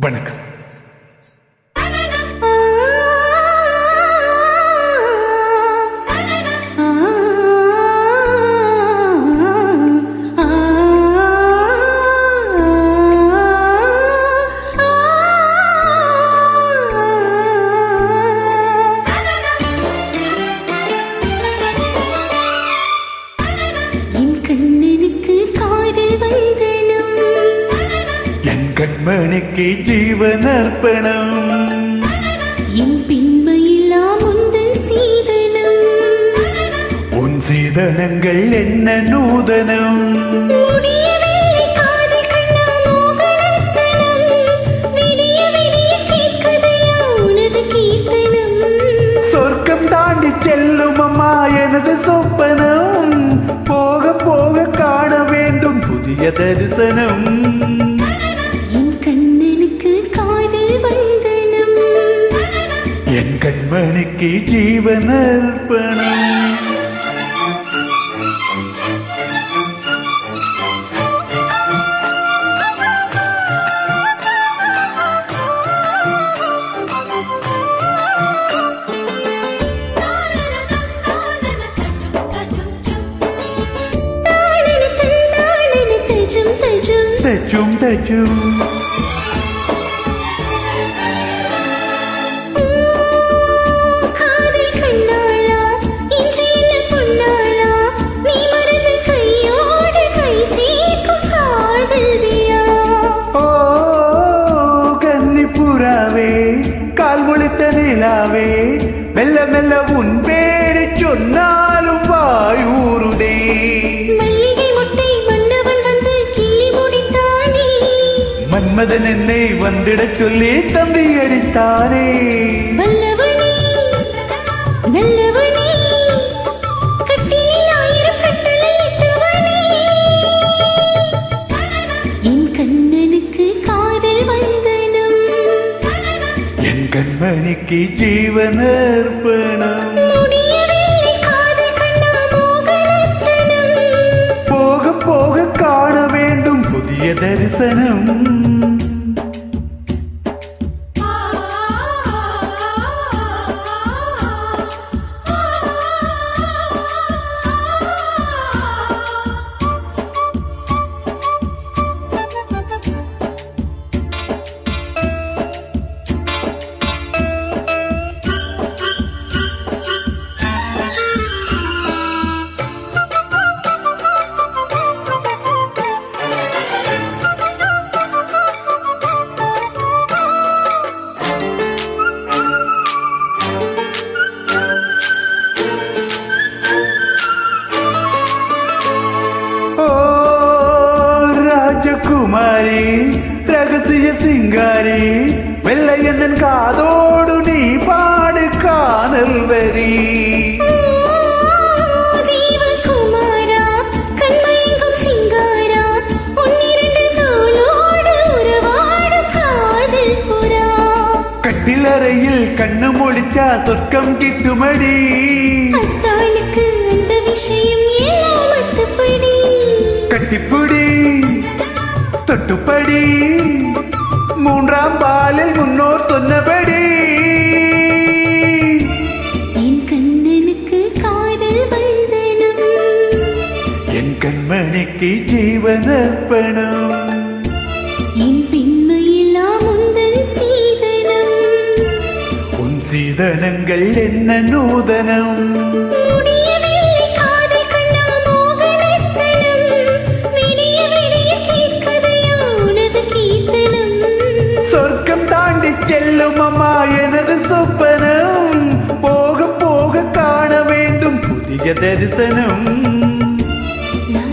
வணக்கம். என் கண்மணிக்கு ஜீவனர்ப்பணம். என் பின்மையில்லாம் உந்தன் சீதனம். உன் சீதனங்கள் என்ன நூதனம்? சொர்க்கம் தாண்டி செல்லும் அம்மா எனது சொப்பனம். போக போக காண வேண்டும் புதிய தரிசனம். என் கண்மணிக்கு ஜீவன் அர்ப்பணம் Tachum, tachum. மெல்ல மெல்ல உன் பேரை சொன்னாலும் வாயூருதே. மன்மதன் என்னை வந்திடச் சொல்லி தம்பி அடித்தானே. எனக்கு ஜீவனர்ப்பணம் போக போக காண வேண்டும் புதிய தரிசனம். சிங்காரி ரகசிய சிங்காரி வெள்ளை என்னன் காதோடு நீ பாடு காணல் வரி. கட்டிலறையில் கண்ணு முடிச்சா சொர்க்கம் கிட்டுமடி. கட்டிப்புடி தொட்டுப்படி. மூன்றாம் பாலில் முன்னோர் சொன்னபடி. என் கண்ணனுக்கு காதல் வந்தனம். என் கண்மணிக்கு ஜீவனர்ப்பணம். என் பின்மையெல்லாம் உந்தன் சீதனம். உன் சீதனங்கள் என்ன நூதனம். செல்லும் அம்மா எனது சொப்பனம் போக போக காண வேண்டும் புதிய தரிசனம் லா